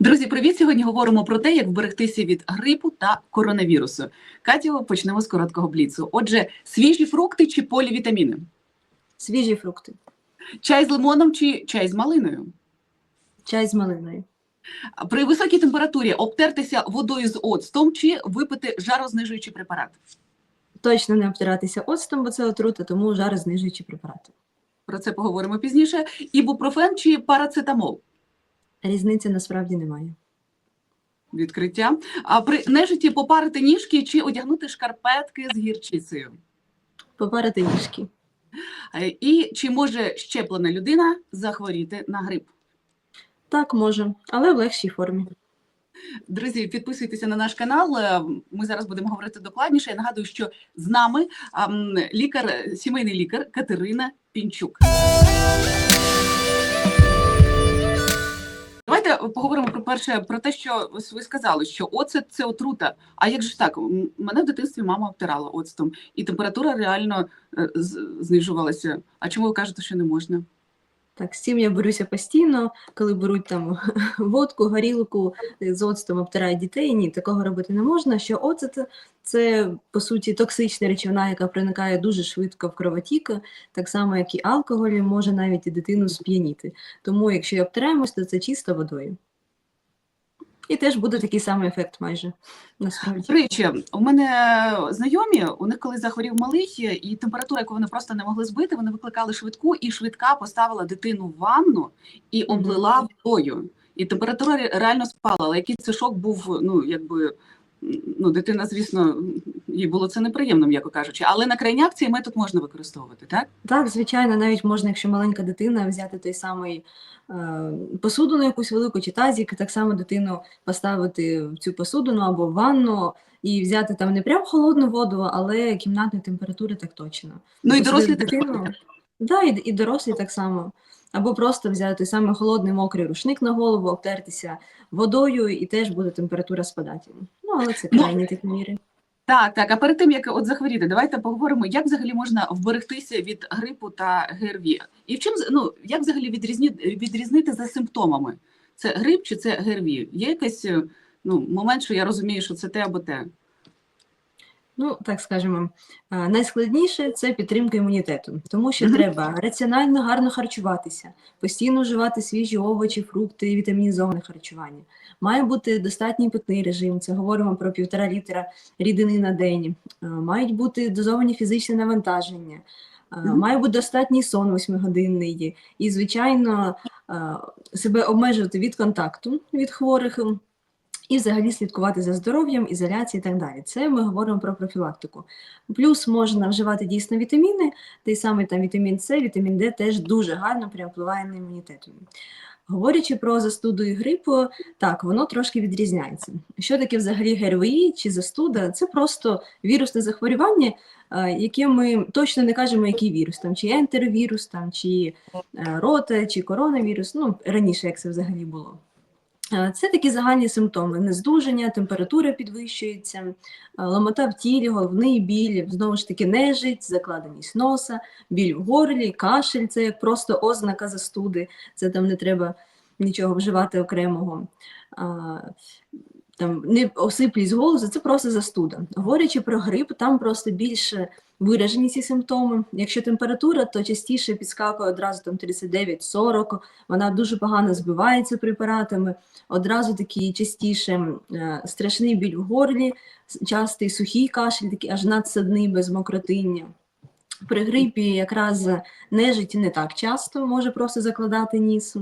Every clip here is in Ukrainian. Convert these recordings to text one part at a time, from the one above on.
Друзі, привіт! Сьогодні говоримо про те, як вберегтися від грипу та коронавірусу. Катю, почнемо з короткого бліцу. Отже, свіжі фрукти чи полівітаміни? Свіжі фрукти, Чай з лимоном чи чай з малиною? чай з малиною. При високій температурі обтертися водою з оцтом чи випити жарознижуючий препарат? Точно не обтиратися оцтом, бо це отрута, тому жарознижуючі препарати. Про це поговоримо пізніше. Ібупрофен чи парацетамол? Різниці насправді немає. Відкриття. А при нежиті попарити ніжки чи одягнути шкарпетки з гірчицею? Попарити ніжки. Е, І чи може щеплена людина захворіти на грип? Так, може, але в легшій формі. Друзі, підписуйтеся на наш канал. Е, Ми зараз будемо говорити докладніше. Я нагадую, що з нами лікар, сімейний лікар Катерина Пінчук. Давайте поговоримо про перше про те, що ви сказали, що оцет це отрута. А як же так? Мене в дитинстві мама обтирала оцтом, і температура реально е, знижувалася. А чому ви кажете, що не можна? Так, з цим я борюся постійно, коли беруть там водку, горілку з оцтом обтирають дітей. Ні, такого робити не можна. Що оцет це по суті токсична речовина, яка проникає дуже швидко в кровотік, так само як і алкоголь, може навіть і дитину сп'яніти. Тому, якщо обтираємось, то це чисто водою. І теж буде такий самий ефект майже насправді. До речі, у мене знайомі, у них коли захворів малий, і температура, яку вони просто не могли збити, вони викликали швидку, і швидка поставила дитину в ванну і облила водою. І температура реально спала. Але який це шок був, ну якби ну, дитина, звісно, їй було це неприємно, м'яко кажучи. Але на крайняк цей метод можна використовувати, так? Так, звичайно, навіть можна, якщо маленька дитина, взяти той самий е, посудину, якусь велику чи тазик, так само дитину поставити в цю посудину або в ванну і взяти там не прям холодну воду, але кімнатної температури так точно. Ну і дорослі так. Да, і, і дорослі так само. Або просто взяти той самий холодний мокрий рушник на голову, обтертися водою, і теж буде температура спадати. Ну, але це Ну, крайні такі міри. Так, так. А перед тим як от захворіти, давайте поговоримо, як взагалі можна вберегтися від грипу та ГРВІ. І в чим ну як взагалі відрізні, відрізнити за симптомами? Це грип чи це ГРВІ? Є якийсь ну момент, що я розумію, що це те або те. Ну, так скажемо, найскладніше це підтримка імунітету, тому що треба раціонально гарно харчуватися, постійно вживати свіжі овочі, фрукти, вітамінізоване харчування. Має бути достатній питний режим. Це говоримо про півтора літра рідини на день. Мають бути дозовані фізичні навантаження. Має бути достатній сон восьмигодинний. І, звичайно, себе обмежувати від контакту від хворих. І взагалі слідкувати за здоров'ям, ізоляції і так далі. Це ми говоримо про профілактику. Плюс можна вживати дійсно вітаміни, той самий там вітамін С, вітамін Д теж дуже гарно впливає на імунітет. Говорячи про застуду і грипу, так, воно трошки відрізняється. Що таке взагалі ГРВІ чи застуда? Це просто вірусне захворювання, е, яке ми точно не кажемо, який вірус, там, чи ентеровірус, там, чи е, рота, чи коронавірус, ну, раніше як це взагалі було. Е, Це такі загальні симптоми: нездужання, температура підвищується, е, ломота в тілі, головний біль, знову ж таки нежить, закладеність носа, біль в горлі, кашель це як просто ознака застуди, це там не треба нічого вживати окремого. Там не осиплість голосу, це просто застуда. Говорячи про грип, там просто більше виражені ці симптоми. Якщо температура, то частіше підскакує одразу там 39-40, вона дуже погано збивається препаратами одразу такий частіше е, страшний біль в горлі, частий сухий кашель, такий аж надсадний без мокротиння. При грипі якраз нежить не так часто може просто закладати ніс.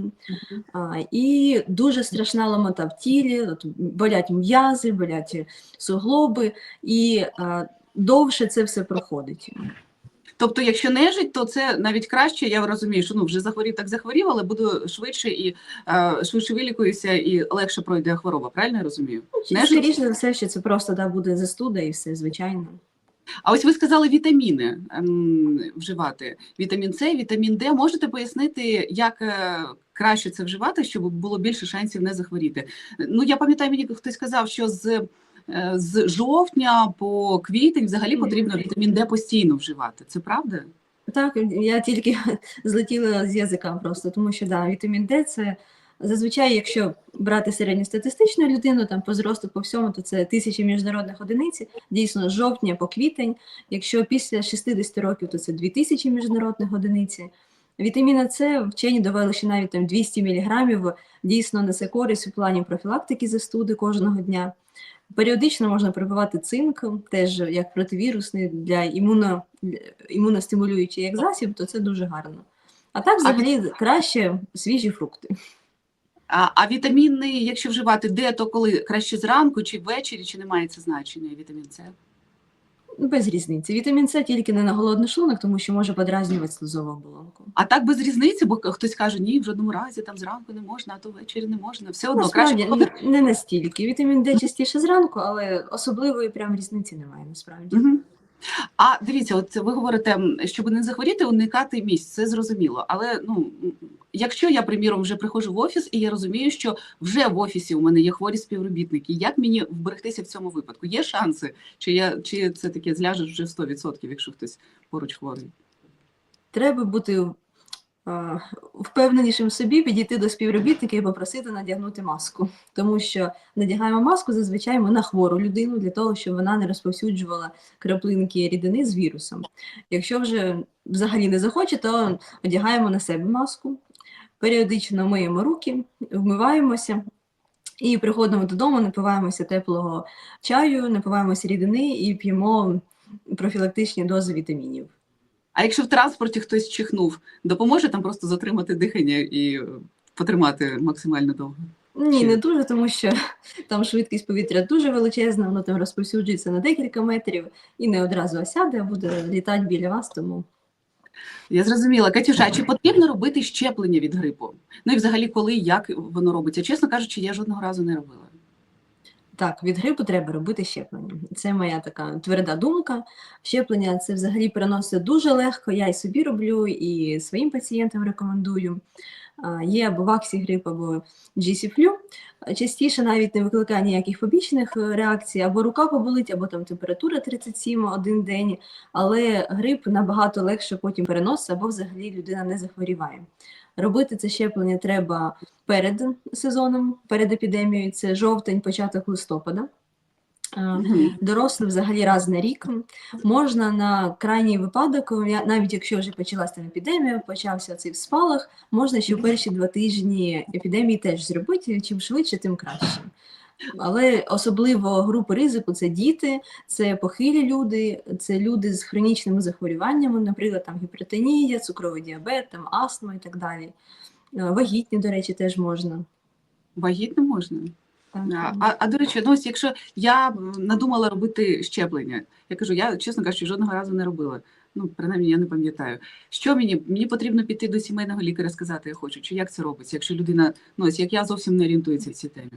А, і дуже страшна ломота в тілі, от, болять м'язи, болять суглоби, і а, довше це все проходить. Тобто, якщо нежить, то це навіть краще. Я розумію, що ну вже захворів, так захворів, але буду швидше і е, швидше вилікуюся і легше пройде хвороба. Правильно я розумію? Нежить? Скоріше за все, що це просто да, буде застуда і все, звичайно. А ось ви сказали вітаміни ем, вживати. Вітамін С, вітамін Д. Можете пояснити, як е, краще це вживати, щоб було більше шансів не захворіти? Ну я пам'ятаю, мені хтось сказав, що з, е, з жовтня по квітень взагалі потрібно вітамін Д постійно вживати. Це правда? Так, я тільки злетіла з язика просто, тому що да, вітамін Д це Зазвичай, якщо брати середньостатистичну людину, там по зросту по всьому, то це тисячі міжнародних одиниць, дійсно з жовтня по квітень. Якщо після 60 років, то це 2000 міжнародних одиниць. Вітаміна С вчені довели, що навіть там 200 мг дійсно несе користь у плані профілактики застуди кожного дня. Періодично можна припивати цинк, теж як противірусний для імуно, імуностимулюючий як засіб, то це дуже гарно. А так, взагалі, краще свіжі фрукти. А, а вітаміни, якщо вживати, де то коли краще зранку чи ввечері, чи не має це значення вітамін С? Без різниці. Вітамін С тільки не на голодний шлунок, тому що може подразнювати слизову оболонку. А так без різниці, бо хтось каже, ні, в жодному разі там зранку не можна, а то ввечері не можна. Все одно Насправді, краще. н- не настільки. Вітамін Д частіше зранку, але особливої прям різниці немає насправді. Мгм. А дивіться, от ви говорите, щоб не захворіти, уникати місць, це зрозуміло. Але ну якщо я, приміром, вже приходжу в офіс і я розумію, що вже в офісі у мене є хворі співробітники, як мені вберегтися в цьому випадку? Є шанси? Чи я чи це таке зляже вже в 100%, якщо хтось поруч хворий? Треба бути впевненішим собі, підійти до співробітника і попросити надягнути маску. Тому що надягаємо маску зазвичай ми на хвору людину для того, щоб вона не розповсюджувала краплинки рідини з вірусом. Якщо вже взагалі не захоче, то одягаємо на себе маску, періодично миємо руки, вмиваємося. І приходимо додому, напиваємося теплого чаю, напиваємося рідини і п'ємо профілактичні дози вітамінів. А якщо в транспорті хтось чихнув, допоможе там просто затримати дихання і е, потримати максимально довго? Ні, не дуже, тому що там швидкість повітря дуже величезна, воно там розповсюджується на декілька метрів і не одразу осяде, а буде літати біля вас, тому Я зрозуміла. Катюша, а чи потрібно робити щеплення від грипу? Ну і взагалі, коли як воно робиться? Чесно кажучи, я жодного разу не робила. Так, від грипу треба робити щеплення. Це моя така тверда думка. Щеплення це взагалі переносить дуже легко. Я і собі роблю, і своїм пацієнтам рекомендую. Є або ваксігрип, або GC-флю. Частіше навіть не викликає ніяких побічних е, реакцій, або рука поболить, або там температура 37 один день, але грип набагато легше потім переносить, або взагалі людина не захворіває. Робити це щеплення треба перед сезоном, перед епідемією, це жовтень, початок листопада. Мгм. Взагалі раз на рік. Можна на крайній випадок, навіть якщо вже почалася там епідемія, почався цей спалах, можна ще в перші два тижні епідемії теж зробити. Чим швидше, тим краще. Але особливо групи ризику це діти, це похилі люди, це люди з хронічними захворюваннями, наприклад, там гіпертонія, цукровий діабет, там астма і так далі. Е, Вагітні, до речі, теж можна. Вагітно можна. А, а, а до речі, ну ось якщо я надумала робити щеплення, я кажу, я чесно кажучи, жодного разу не робила. Ну, принаймні, я не пам'ятаю. Що мені? Мені потрібно піти до сімейного лікаря, сказати, я хочу, чи як це робиться, якщо людина, ну ось як я зовсім не орієнтується в цій темі.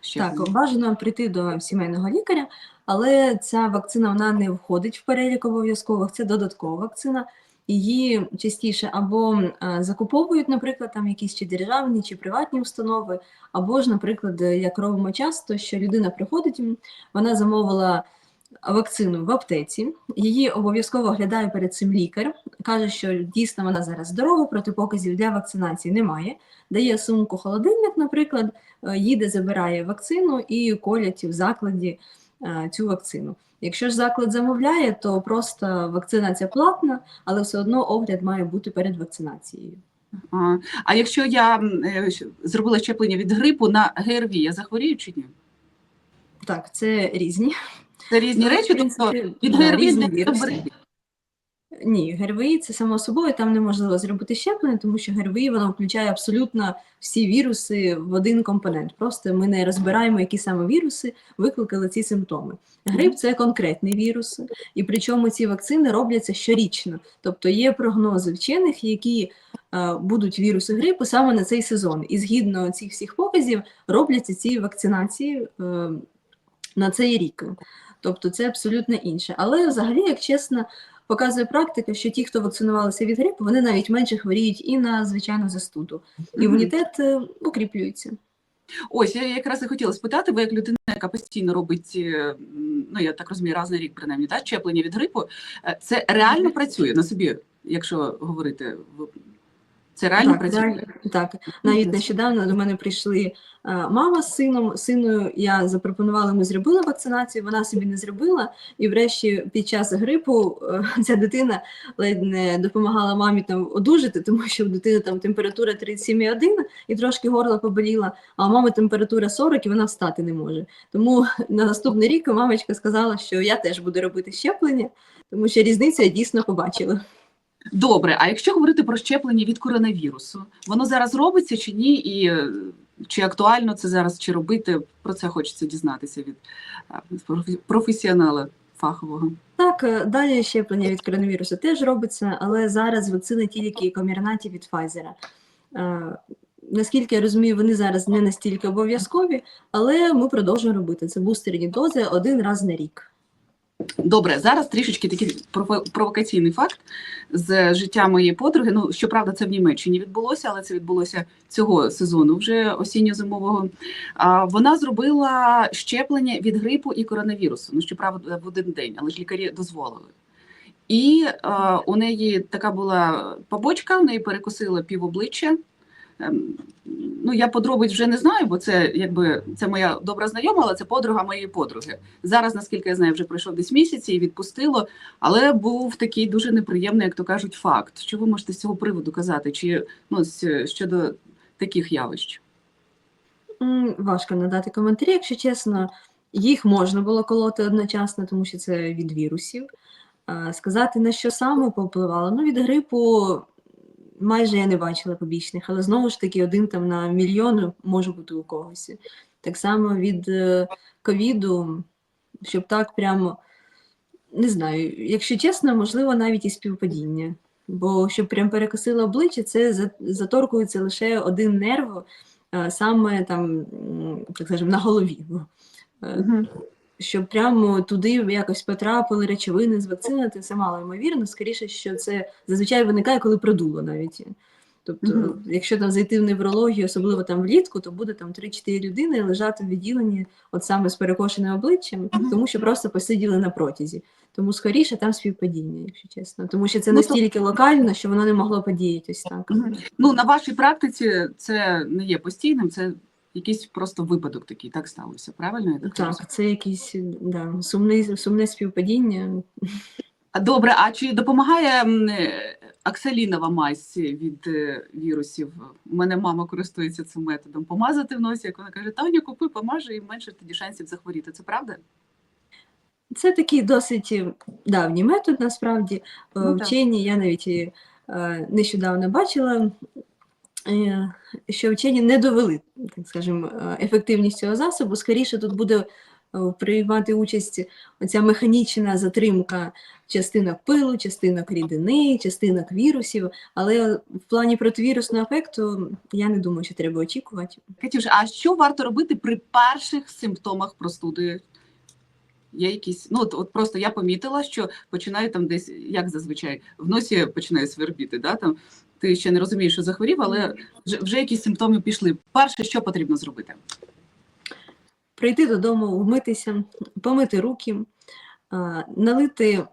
Щеплення. Так, бажано прийти до сімейного лікаря, але ця вакцина вона не входить в перелік обов'язкових, це додаткова вакцина. Її частіше або е, закуповують, наприклад, там якісь чи державні, чи приватні установи, або ж, наприклад, е, як робимо часто, що людина приходить, вона замовила вакцину в аптеці, її обов'язково оглядає перед цим лікар, каже, що дійсно вона зараз здорова, протипоказів для вакцинації немає, дає сумку холодильник, наприклад, е, їде, забирає вакцину і колять в закладі е, цю вакцину. Якщо ж заклад замовляє, то просто вакцинація платна, але все одно огляд має бути перед вакцинацією. А, якщо я е, зробила щеплення від грипу на ГРВІ, я захворію чи ні? Так, це різні. Це різні Ну, речі, тобто від да. Ні, ГРВІ це само собою, там неможливо зробити щеплення, тому що ГРВІ воно включає абсолютно всі віруси в один компонент. Просто ми не розбираємо, які саме віруси викликали ці симптоми. Грип це конкретний вірус, і причому ці вакцини робляться щорічно. Тобто є прогнози вчених, які е, будуть віруси грипу саме на цей сезон. І згідно цих всіх показів робляться ці вакцинації е, на цей рік. Тобто це абсолютно інше. Але взагалі, як чесно, показує практика, що ті, хто вакцинувалися від грипу, вони навіть менше хворіють і на звичайну застуду. Імунітет е, укріплюється. Ось я якраз і хотіла спитати, ви як людина, яка постійно робить, е, ну я так розумію, раз на рік принаймні, так, щеплення від грипу, е, це реально працює на собі, якщо говорити Це реально так, працює. так, навіть нещодавно до мене прийшли е, мама з сином. Сину я запропонувала, ми зробили вакцинацію, вона собі не зробила. І врешті під час грипу е, ця дитина ледь не допомагала мамі там одужати, тому що у дитини там температура 37,1 і трошки горло поболіла, а у мами температура 40 і вона встати не може. Тому на наступний рік мамочка сказала, що я теж буду робити щеплення, тому що різницю я дійсно побачила. Добре, а якщо говорити про щеплення від коронавірусу, воно зараз робиться чи ні? І е, чи актуально це зараз, чи робити? Про це хочеться дізнатися від е, професіонала фахового. Так, е, далі щеплення від коронавірусу теж робиться, але зараз вакцини тільки комірнаті від. Е, Наскільки я розумію, вони зараз не настільки обов'язкові, але ми продовжуємо робити це бустерні дози один раз на рік. Добре, зараз трішечки такий провокаційний факт з життя моєї подруги. Ну, щоправда, це в Німеччині відбулося, але це відбулося цього сезону, вже осінньо-зимового. Вона зробила щеплення від грипу і коронавірусу. Ну, щоправда, в один день, але ж лікарі дозволили. І е, у неї така була побочка, в неї перекосила пів обличчя. Ем, Ну, я подробиць вже не знаю, бо це якби це моя добра знайома, але це подруга моєї подруги. Зараз, наскільки я знаю, вже пройшов десь місяць і відпустило. Але був такий дуже неприємний, як то кажуть, факт. Що ви можете з цього приводу казати? Чи ну щодо таких явищ? Важко надати коментарі, якщо чесно. Їх можна було колоти одночасно, тому що це від вірусів. Сказати, на що саме повпливало? Ну, від грипу майже я не бачила побічних, але знову ж таки, один там на мільйон може бути у когось. Так само від е, ковіду, щоб так прямо, не знаю, якщо чесно, можливо, навіть і співпадіння. Бо щоб прям перекосило обличчя, це заторкується лише один нерв, е, саме там, так скажемо, на голові. Е, щоб прямо туди якось потрапили речовини з вакцини, це мало ймовірно. Скоріше, що це зазвичай виникає, коли продуло навіть. Тобто, Мгм. якщо там зайти в неврологію, особливо там влітку, то буде там 3-4 людини лежати в відділенні от саме з перекошеним обличчям, Мгм. тому що просто посиділи на протязі. Тому скоріше там співпадіння, якщо чесно. Тому що це Ну, настільки локально, що воно не могло подіяти ось так. Мгм. Ну на вашій практиці це не є постійним, це якийсь просто випадок такий, так сталося. Правильно? Я так, розумію? Так, це якесь да, сумне, сумне співпадіння. Добре, а чи допомагає е, аксалінова мазь від е, вірусів? У мене мама користується цим методом. Помазати в носі, як вона каже, Таня, купи, помажи, і менше тоді шансів захворіти. Це правда? Це такий досить е, давній метод, насправді. Е, Ну. Вчені, я навіть нещодавно бачила, що вчені не довели, так скажемо, е, ефективність цього засобу. Скоріше тут буде е, приймати участь оця механічна затримка частинок пилу, частинок рідини, частинок вірусів. Але в плані противірусного ефекту я не думаю, що треба очікувати. Катюш, а що варто робити при перших симптомах простуди? Є якісь, ну от, от просто я помітила, що починає там десь, як зазвичай, в носі починає свербіти. Да? Там, ти ще не розумієш, що захворів, але вже, вже якісь симптоми пішли. Перше, що потрібно зробити? прийти додому, вмитися, помити руки, налити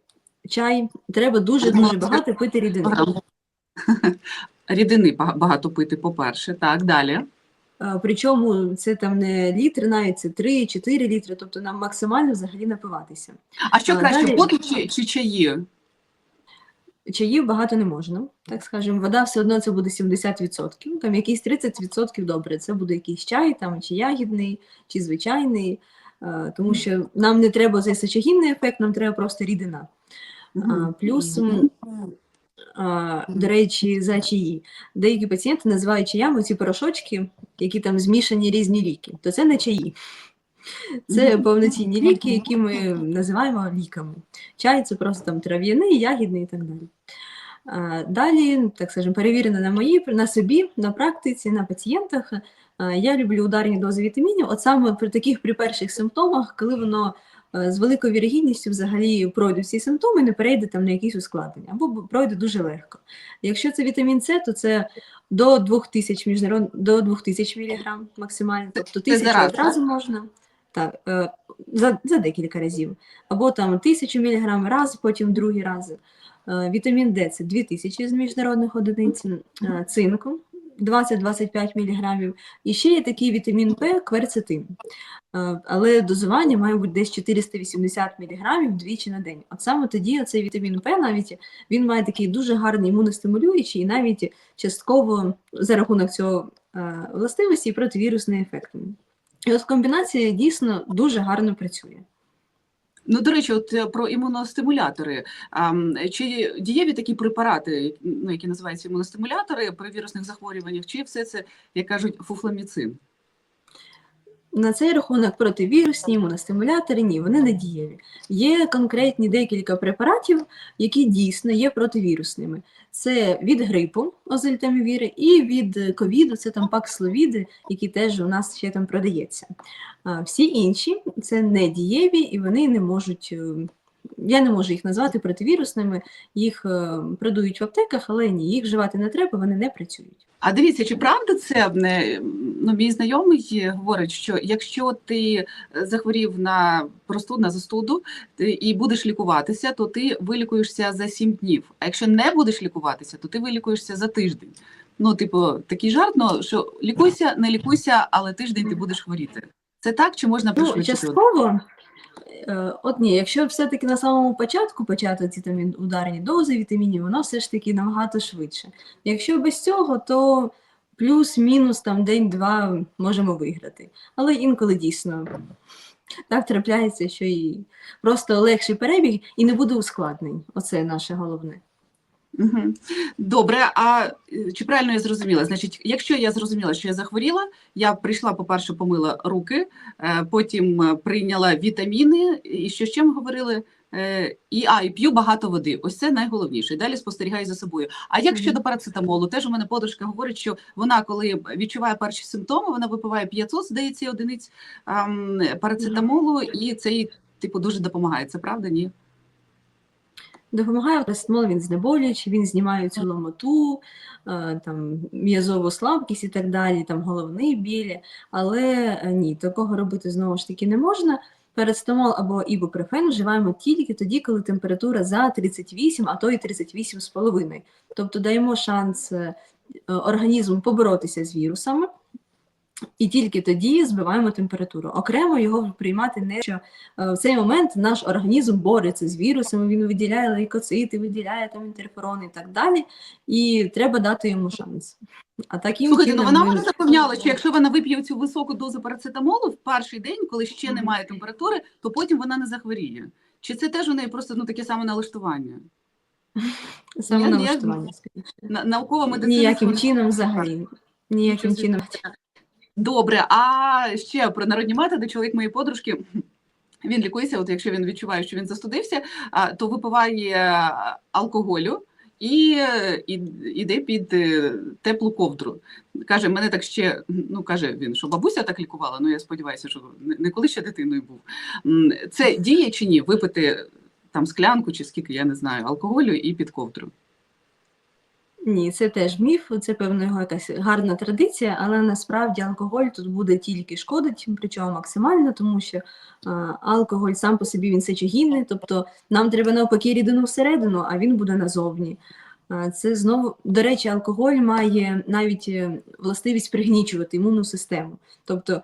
чай. Треба дуже дуже багато пити рідини. Рідини багато пити, по-перше. Так, далі. Причому це там не літр, навіть це 3-4 літри, тобто нам максимально взагалі напиватися. А що краще, воду чи, чи чаї? Чаїв багато не можна, так скажемо. Вода все одно це буде 70%, там якісь 30% добре. Це буде якийсь чай, там чи ягідний, чи звичайний. Тому що нам не треба цей сечогінний ефект, нам треба просто рідина. Плюс, до речі, за чаї. Деякі пацієнти називають чаями ці порошочки, які там змішані різні ліки. То це не чаї. Це повноцінні ліки, які ми називаємо ліками. Чай це просто там трав'яний, ягідний і так далі. Далі, так скажемо, перевірено на моїй, на собі, на практиці, на пацієнтах. Я люблю ударні дози вітамінів, от саме при таких при перших симптомах, коли воно е, з великою вірогідністю взагалі пройдуть ці симптоми, не перейде там на якісь ускладнення, або пройде дуже легко. Якщо це вітамін С, то це до 2000 міжнарод... до 2000 мг максимально, тобто тисячу одразу можна. Так, е, за, за декілька разів. Або там тисячу міліграм раз, потім другий раз. Е, Вітамін Д це 2000 з міжнародних одиниць, е, цинку 20-25 мг. І ще є такий вітамін П кверцетин. Але дозування має бути десь 480 мг двічі на день. От саме тоді цей вітамін П навіть він має такий дуже гарний імуностимулюючий і навіть частково за рахунок цього властивості і противірусний ефект. І от комбінація дійсно дуже гарно працює. Ну, до речі, от е, про імуностимулятори. А, чи дієві такі препарати, ну, які називаються імуностимулятори при вірусних захворюваннях, чи все це, як кажуть, фуфламіцин? На цей рахунок противірусні імуностимулятори ні, вони не дієві. Є конкретні декілька препаратів, які дійсно є противірусними. Це від грипу озельтамівіри і від ковіду, це там паксловіди, які теж у нас ще там продається. А всі інші це не дієві і вони не можуть. е, Я не можу їх назвати противірусними, їх е, продають в аптеках, але ні, їх вживати не треба, вони не працюють. А дивіться, чи правда це ну, мій знайомий говорить, що якщо ти захворів на простуд, на застуду ти- і будеш лікуватися, то ти вилікуєшся за 7 днів. А якщо не будеш лікуватися, то ти вилікуєшся за тиждень. Ну, типу, такий жарт, ну, що лікуйся, не лікуйся, але тиждень ти будеш хворіти. Це так чи можна Ну, частково, е, от ні, якщо все-таки на самому початку почати ці там ударні дози вітамінів, воно все ж таки набагато швидше. Якщо без цього, то плюс-мінус там день-два можемо виграти. Але інколи дійсно так трапляється, що і просто легший перебіг і не буде ускладнень. Оце наше головне. Угу. Добре, а е, чи правильно я зрозуміла? Значить, якщо я зрозуміла, що я захворіла, я прийшла, по-перше, помила руки, е, потім е, прийняла вітаміни, і що ще ми говорили? І, а, і п'ю багато води. Ось це найголовніше. Далі спостерігаю за собою. А як щодо парацетамолу? Теж у мене подружка говорить, що вона, коли відчуває перші симптоми, вона випиває 500, здається, одиниць ам, парацетамолу, і це їй типу дуже допомагає. Це правда? Ні? Допомагає парацетамол, він знеболюючий, він знімає цю ломоту, е, там, м'язову слабкість і так далі, там, головний біль. Але е, ні, такого робити знову ж таки не можна. Парацетамол або ібупрофен вживаємо тільки тоді, коли температура за 38, а то і 38,5. Тобто даємо шанс е, організму поборотися з вірусами, і тільки тоді збиваємо температуру. Окремо його приймати не що е, в цей момент наш організм бореться з вірусами, він виділяє лейкоцити, виділяє там інтерферони і так далі. І треба дати йому шанс. А таким Слухайте, ну вона мене запевняла, що якщо вона вип'є цю високу дозу парацетамолу в перший день, коли ще немає температури, то потім вона не захворіє. Чи це теж у неї просто ну таке саме налаштування? саме налаштування, Наукова медицина Ніяким чином взагалі. Ніяким чином. Добре, а ще про народні методи, чоловік моєї подружки. Він лікується, от якщо він відчуває, що він застудився, то випиває алкоголю і, іде під е, теплу ковдру. Каже, мене так ще, ну каже він, що бабуся так лікувала. Ну я сподіваюся, що не коли ще дитиною був. Це діє чи ні? Випити там склянку чи скільки, я не знаю, алкоголю і під ковдру. Ні, це теж міф, це певно його якась гарна традиція, але насправді алкоголь тут буде тільки шкодить, причому максимально, тому що а, алкоголь сам по собі він сечогінний, тобто нам треба навпаки рідину всередину, а він буде назовні. А, Це знову, до речі, алкоголь має навіть е, властивість пригнічувати імунну систему. Тобто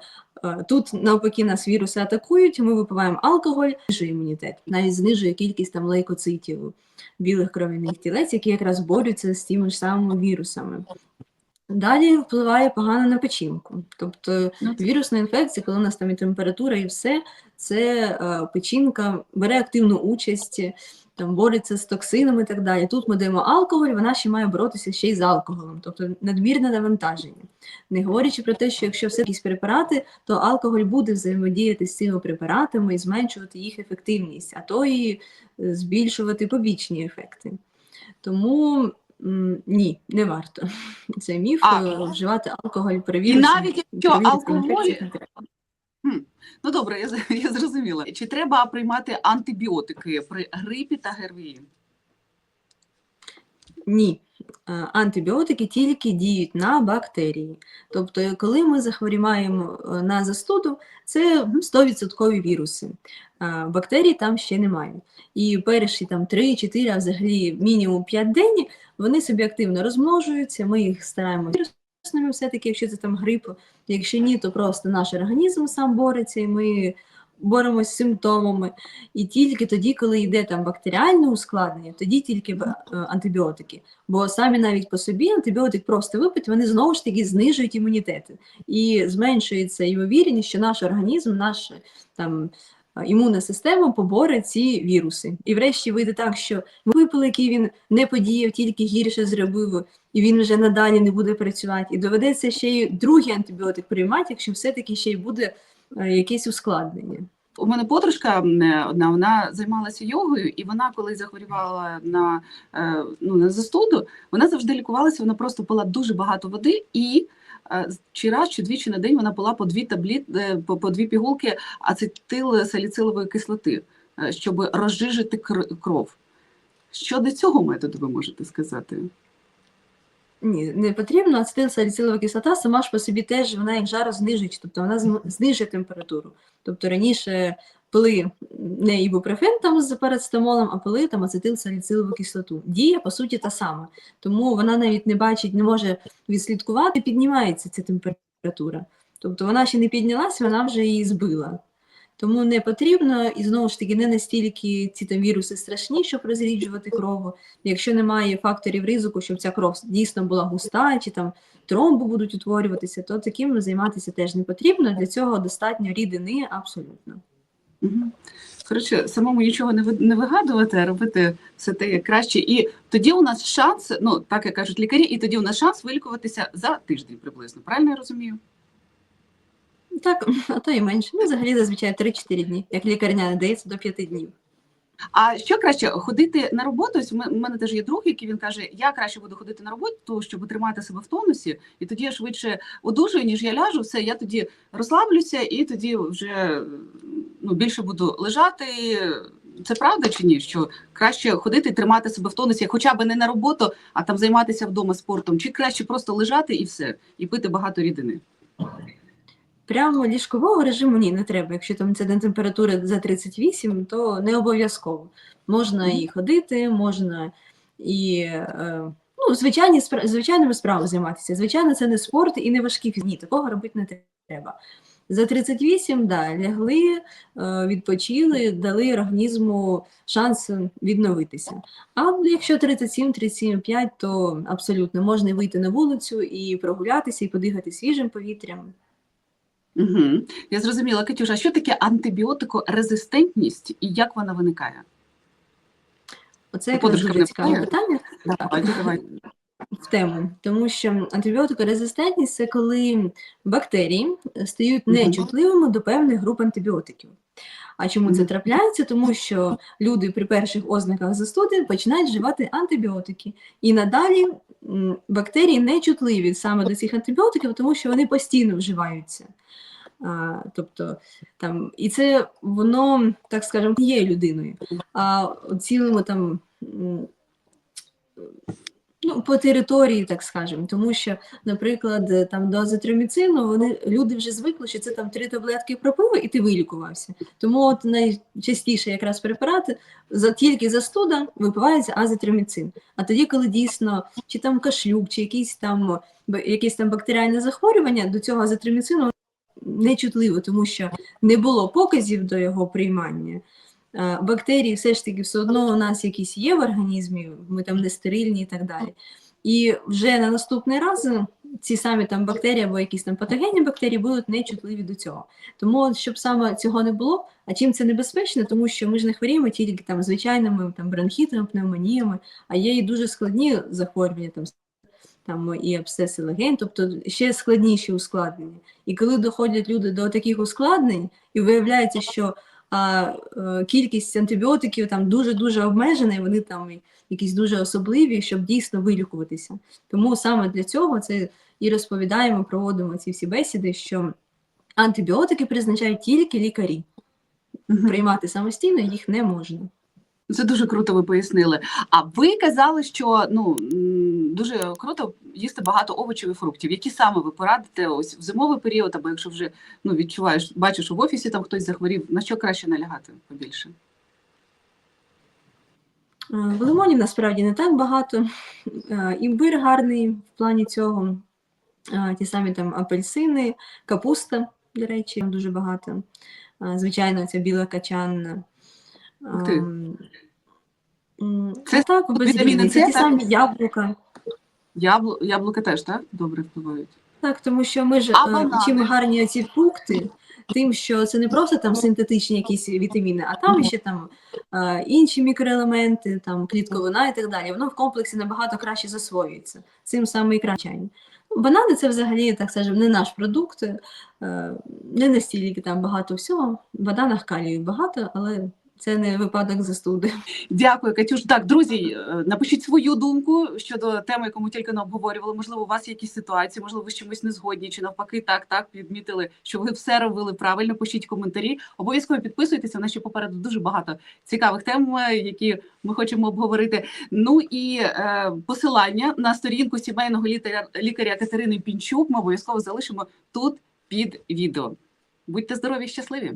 тут навпаки нас віруси атакують, ми випиваємо алкоголь, знижує імунітет, навіть знижує кількість там лейкоцитів білих кров'яних тілець, які якраз борються з тими ж самими вірусами. Далі впливає погано на печінку. Тобто Ну, вірусна інфекція, коли у нас там і температура, і все, це е, печінка бере активну участь, там бореться з токсинами і так далі. Тут ми даємо алкоголь, вона ще має боротися ще й з алкоголем, тобто надмірне навантаження. Не говорячи про те, що якщо все якісь препарати, то алкоголь буде взаємодіяти з цими препаратами і зменшувати їх ефективність, а то і е, збільшувати побічні ефекти. Тому ні, не варто. Це міф А. е, вживати алкоголь при І навіть якщо алкоголь Ну добре, я, я зрозуміла. Чи треба приймати антибіотики при грипі та ГРВІ? Ні. е, антибіотики тільки діють на бактерії. Тобто, коли ми захворіваємо е, на застуду, це 100% віруси. Бактерій там ще немає. І перші там 3-4, а взагалі мінімум 5 день вони собі активно розмножуються, ми їх стараємося все-таки, якщо це там грип. Якщо ні, то просто наш організм сам бореться, і ми боремось з симптомами. І тільки тоді, коли йде там бактеріальне ускладнення, тоді тільки е, антибіотики. Бо самі навіть по собі антибіотик просто випити, вони знову ж таки знижують імунітет. І зменшується ймовірність, що наш організм, наша там. Е, Імунна система поборе ці віруси. І врешті вийде так, що випили, який він не подіяв, тільки гірше зробив, і він вже надалі не буде працювати. І доведеться ще й другий антибіотик приймати, якщо все-таки ще й буде е, якесь ускладнення. У мене подружка одна, вона займалася йогою, і вона, коли захворювала на, е, ну, на застуду, вона завжди лікувалася, вона просто пила дуже багато води і. Чи раз, чи двічі на день вона пила по дві таблі, е, по, по дві пігулки ацетилсаліцилової кислоти, е, щоб розжижити кров. Щодо цього методу ви можете сказати? Ні, не потрібно. Ацетилсаліцилова кислота сама ж по собі теж вона як жарознижуюча, тобто вона знижує температуру. Тобто раніше пили не ібупрофен там з парацетамолом, а пили там ацетилсаліцилову кислоту. Дія, по суті, та сама. Тому вона навіть не бачить, не може відслідкувати, піднімається ця температура. Тобто вона ще не піднялась, вона вже її збила. Тому не потрібно, і знову ж таки, не настільки ці там віруси страшні, щоб розріджувати кров. Якщо немає факторів ризику, щоб ця кров дійсно була густа, чи там тромби будуть утворюватися, то таким займатися теж не потрібно. Для цього достатньо рідини абсолютно. Угу. Коротше, самому нічого не не вигадувати, а робити все те як краще. І тоді у нас шанс, ну так як кажуть лікарі, і тоді у нас шанс вилікуватися за тиждень приблизно. Правильно я розумію? Так, а то і менше. Ну, взагалі зазвичай 3-4 дні, як лікарня надається до 5 днів. А що краще ходити на роботу? Ось У у мене теж є друг, який він каже: я краще буду ходити на роботу, щоб тримати себе в тонусі, і тоді я швидше одужую, ніж я ляжу. Все, я тоді розслаблюся, і тоді вже ну більше буду лежати. Це правда чи ні? Що краще ходити і тримати себе в тонусі, хоча б не на роботу, а там займатися вдома спортом, чи краще просто лежати і все, і пити багато рідини? Прямо ліжкового режиму ні, не треба. Якщо там це температура за 38, то не обов'язково. Можна і ходити, можна і е, ну, звичайні звичайними справами займатися. Звичайно, це не спорт і не важкі фізні, такого робити не треба. За 38, да, лягли, е, відпочили, дали організму шанс відновитися. А якщо 37-37,5, то абсолютно можна вийти на вулицю і прогулятися, і подихати свіжим повітрям. Угу. Я зрозуміла, Катюша, а що таке антибіотикорезистентність і як вона виникає? Оце дуже цікаве питання Давайте, давайте. В тему, тому що антибіотикорезистентність це коли бактерії стають нечутливими до певних груп антибіотиків. А чому це трапляється? Тому що люди при перших ознаках застуди починають вживати антибіотики. І надалі бактерії не чутливі саме до цих антибіотиків, тому що вони постійно вживаються. А, тобто там, і це воно, так скажемо, є людиною, а цілими там. Ну, по території, так скажемо, тому що, наприклад, е, там до азитроміцину вони люди вже звикли, що це там три таблетки пропиви, і ти вилікувався. Тому от найчастіше якраз препарати за тільки застуда випивається азитроміцин. А тоді, коли дійсно чи там кашлюк, чи якісь там якесь там бактеріальне захворювання, до цього азитроміцину нечутливо, тому що не було показів до його приймання. Е, Бактерії все ж таки все одно у нас якісь є в організмі, ми там не стерильні і так далі. І вже на наступний раз ці самі там бактерії або якісь там патогенні бактерії будуть нечутливі до цього. Тому, щоб саме цього не було, а чим це небезпечно, тому що ми ж не хворіємо тільки там звичайними там бронхітами, пневмоніями, а є і дуже складні захворювання, там там і абсцеси легень, тобто ще складніші ускладнення. І коли доходять люди до таких ускладнень, і виявляється, що а, е, кількість антибіотиків там дуже-дуже обмежена, і вони там якісь дуже особливі, щоб дійсно вилікуватися. Тому саме для цього це і розповідаємо, проводимо ці всі бесіди, що антибіотики призначають тільки лікарі. Приймати самостійно їх не можна. Це дуже круто ви пояснили. А ви казали, що ну дуже круто їсти багато овочів і фруктів. Які саме ви порадите ось в зимовий період, або якщо вже ну відчуваєш, бачиш, що в офісі там хтось захворів, на що краще налягати побільше? В лимоні насправді не так багато. Імбир гарний в плані цього. Ті самі там апельсини, капуста, до речі, дуже багато. Звичайно, ця біла качанна. Це так, без вітаміни різниці. Ті самі яблука. Яблу... Яблука теж так добре впливають. Так, тому що ми ж А е, чим гарні ці фрукти, тим, що це не просто там синтетичні якісь вітаміни, а там ще там інші мікроелементи, там клітковина і так далі. Воно в комплексі набагато краще засвоюється. Цим саме і краще. Банани це взагалі, так скажемо, не наш продукт, е, не настільки там багато всього. В бананах калію багато, але це не випадок застуди. Дякую, Катюш. Так, друзі, е, напишіть свою думку щодо теми, яку ми тільки не обговорювали. Можливо, у вас якісь ситуації, можливо, ви з чимось не згодні, чи навпаки, так, так, підмітили, що ви все робили правильно. Пишіть коментарі. Обов'язково підписуйтеся. У нас ще попереду дуже багато цікавих тем, е, які ми хочемо обговорити. Ну і е, посилання на сторінку сімейного лікаря, лікаря Катерини Пінчук ми обов'язково залишимо тут під відео. Будьте здорові, і щасливі!